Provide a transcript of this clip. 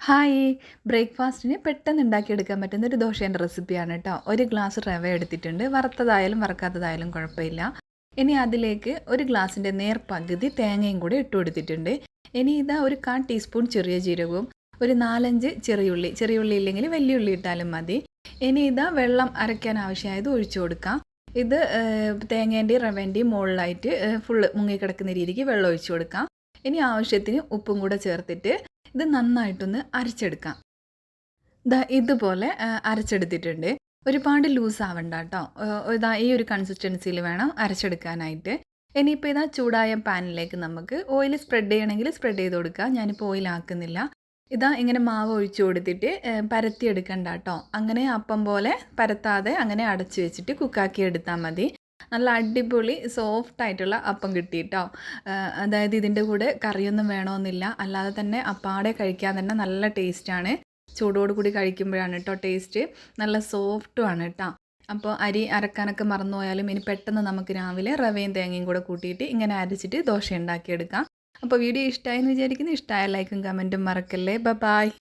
Hi. ബ്രേക്ക്ഫാസ്റ്റിന് പെട്ടെന്ന് ഉണ്ടാക്കിയെടുക്കാൻ പറ്റുന്ന ഒരു ദോശേന്റെ റെസിപ്പിയാണ് കേട്ടോ. ഒരു ഗ്ലാസ് റവ എടുത്തിട്ടുണ്ട്. വറുത്തതായാലും വറക്കാത്തതായാലും കുഴപ്പമില്ല. ഇനി അതിലേക്ക് ഒരു ഗ്ലാസിന്റെ നേർ പകുതി തേങ്ങയും കൂടി ഇട്ട് കൊടുത്തിട്ടുണ്ട്. ഇനി ഇതാ ഒരു കാൽ ടീസ്പൂൺ ചെറിയ ജീരകവും ഒരു നാലഞ്ച് ചെറിയുള്ളി ചെറിയുള്ളി ഇല്ലെങ്കിൽ വലിയ ഉള്ളി ഇട്ടാലും മതി. ഇനി ഇതാ വെള്ളം അരയ്ക്കാൻ ആവശ്യമായത് ഒഴിച്ചു കൊടുക്കാം. ഇത് തേങ്ങേന്റെയും റവേന്റെയും മുകളിലായിട്ട് ഫുള്ള് മുങ്ങിക്കിടക്കുന്ന രീതിക്ക് വെള്ളം ഒഴിച്ചു കൊടുക്കാം. ഇനി ആവശ്യത്തിന് ഉപ്പും കൂടെ ചേർത്തിട്ട് ഇത് നന്നായിട്ടൊന്ന് അരച്ചെടുക്കാം. ഇതാ ഇതുപോലെ അരച്ചെടുത്തിട്ടുണ്ട്. ഒരുപാട് ലൂസ് ആവണ്ട കേട്ടോ ഇതാ ഈ ഒരു കൺസിസ്റ്റൻസിയിൽ വേണം അരച്ചെടുക്കാനായിട്ട്. ഇനിയിപ്പോൾ ഇതാ ചൂടായ പാനിലേക്ക് നമുക്ക് ഓയിൽ സ്പ്രെഡ് ചെയ്യണമെങ്കിൽ സ്പ്രെഡ് ചെയ്ത് കൊടുക്കുക ഞാനിപ്പോൾ ഓയിൽ ആക്കുന്നില്ല. ഇതാ ഇങ്ങനെ മാവ് ഒഴിച്ചു കൊടുത്തിട്ട് പരത്തി എടുക്കണ്ട കേട്ടോ അങ്ങനെ അപ്പം പോലെ പരത്താതെ അങ്ങനെ അടച്ചു വെച്ചിട്ട് കുക്കാക്കി എടുത്താൽ മതി. നല്ല അടിപൊളി സോഫ്റ്റ് ആയിട്ടുള്ള അപ്പം കിട്ടി കേട്ടോ അതായത് ഇതിന്റെ കൂടെ കറിയൊന്നും വേണമെന്നില്ല അല്ലാതെ തന്നെ അപ്പാടെ കഴിക്കാൻ തന്നെ നല്ല ടേസ്റ്റാണ് ചൂടോട് കൂടി കഴിക്കുമ്പോഴാണ് കേട്ടോ ടേസ്റ്റ് നല്ല സോഫ്റ്റുമാണ് കേട്ടോ അപ്പോൾ അരി അരക്കാനൊക്കെ മറന്നു പോയാലും ഇനി പെട്ടെന്ന് നമുക്ക് രാവിലെ റവയും തേങ്ങയും കൂടെ കൂട്ടിയിട്ട് ഇങ്ങനെ അരച്ചിട്ട് ദോശ ഉണ്ടാക്കിയെടുക്കാം. അപ്പോൾ വീഡിയോ ഇഷ്ടമായെന്ന് വിചാരിക്കുന്നു. ഇഷ്ടമായ ലൈക്കും കമന്റും മറക്കല്ലേ. ബ ബായ്